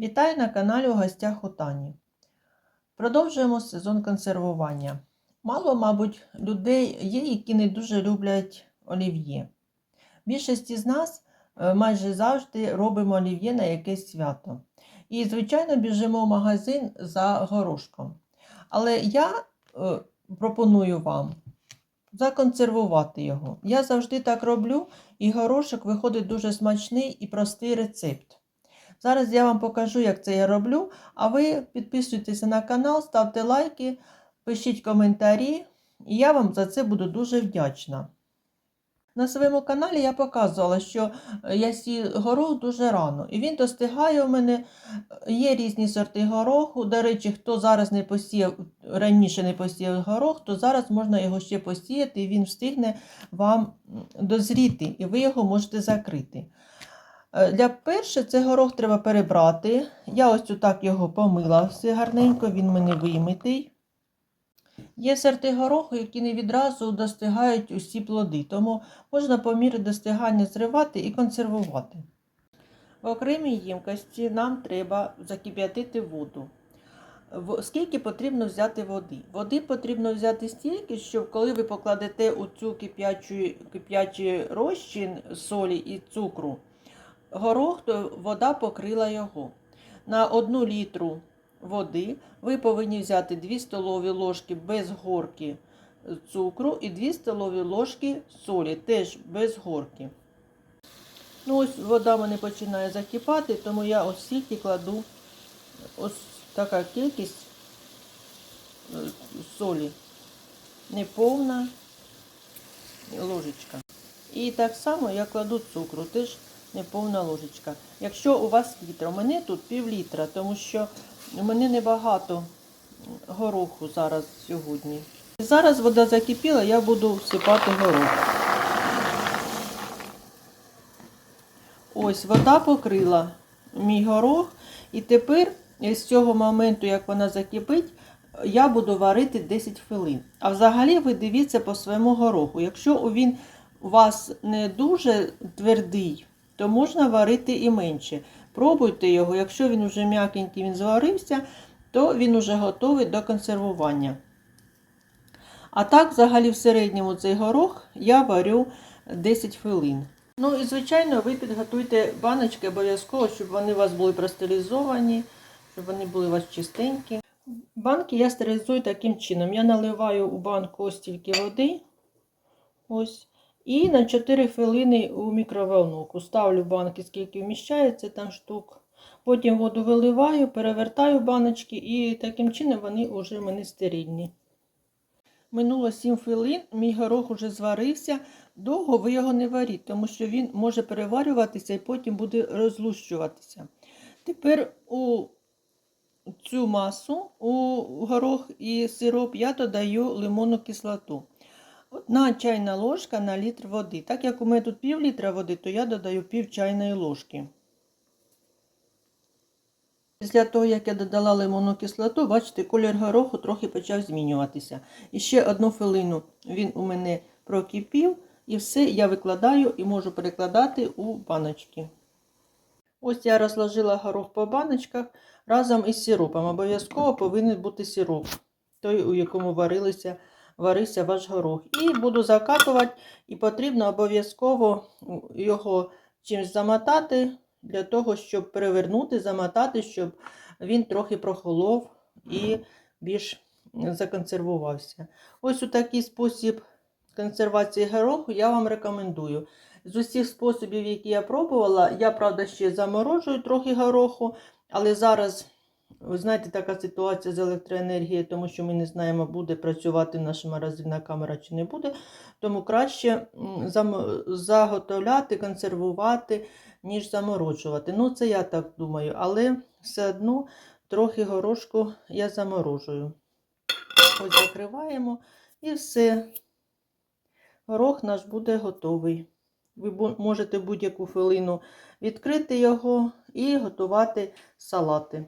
Вітаю на каналі у гостях у Тані. Продовжуємо сезон консервування. Мало, мабуть, людей є, які не дуже люблять олів'є. Більшість з нас е, майже завжди робимо олів'є на якесь свято. І, звичайно, біжимо в магазин за горошком. Але я е, пропоную вам законсервувати його. Я завжди так роблю, і горошок виходить дуже смачний і простий рецепт. Зараз я вам покажу, як це я роблю. А ви підписуйтеся на канал, ставте лайки, пишіть коментарі, і я вам за це буду дуже вдячна. На своєму каналі я показувала, що я сію горох дуже рано, і він достигає у мене. Є різні сорти гороху. До речі, хто зараз не посіяв, раніше не посіяв горох, то зараз можна його ще посіяти, і він встигне вам дозріти, і ви його можете закрити. Е, Для перше це горох треба перебрати. Я ось так його помила все гарненько, він мене вимитий. Є сорти гороху, які не відразу достигають усі плоди, тому можна по мірі достигання зривати і консервувати. В окремій ємкості нам треба закип'ятити воду. Скільки потрібно взяти води? Води потрібно взяти стільки, щоб коли ви покладете у цю кип'ячий розчин солі і цукру, горох, то вода покрила його. На 1 літру води ви повинні взяти 2 столові ложки без горки цукру і 2 столові ложки солі, теж без горки. Ну, ось вода мене починає закипати, тому я ось стільки кладу ось така кількість е, солі. Неповна ложечка. І так само я кладу цукру, теж неповна ложечка. Якщо у вас літра, у мене тут пів літра, тому що у мене небагато гороху зараз сьогодні. Зараз вода закипіла, я буду всипати горох. Ось вода покрила мій горох. І тепер з цього моменту, як вона закипить, я буду варити 10 хвилин. А взагалі ви дивіться по своєму гороху. Якщо він у вас не дуже твердий, то можна варити і менше. Пробуйте його, якщо він вже м'якенький, він зварився, то він вже готовий до консервування. А так, взагалі, в середньому цей горох я варю 10 хвилин. Ну і, звичайно, ви підготуйте баночки обов'язково, щоб вони у вас були простерилізовані, щоб вони були у вас чистенькі. Банки я стерилізую таким чином. Я наливаю у банку ось стільки води. Ось. І на 4 хвилини у мікроволновку. Ставлю банки, скільки вміщається там штук. Потім воду виливаю, перевертаю баночки і таким чином вони вже в мене стерильні. Минуло 7 хвилин, мій горох уже зварився. Довго ви його не варіть, тому що він може переварюватися і потім буде розлущуватися. Тепер у цю масу, у горох і сироп я додаю лимонну кислоту. Одна чайна ложка на літр води. Так як у мене тут пів літра води, то я додаю пів чайної ложки. Після того, як я додала лимонну кислоту, бачите, колір гороху трохи почав змінюватися. І ще одну хвилину він у мене прокипів, і все я викладаю і можу перекладати у баночки. Ось я розложила горох по баночках разом із сиропом. Обов'язково повинен бути сироп, той, у якому варилися, варився ваш горох. І буду закатувати, і потрібно обов'язково його чимось замотати, для того, щоб перевернути, замотати, щоб він трохи прохолов і більш законсервувався. Ось у такий спосіб консервації гороху я вам рекомендую. З усіх способів, які я пробувала, я, правда, ще заморожую трохи гороху, але зараз, ви знаєте, така ситуація з електроенергією, тому що ми не знаємо, буде працювати наша морозильна камера чи не буде. Тому краще заготовляти, консервувати, ніж заморожувати. Ну, це я так думаю, але все одно трохи горошку я заморожую. Ось закриваємо і все. Горох наш буде готовий. Ви можете будь-яку хвилину відкрити його і готувати салати.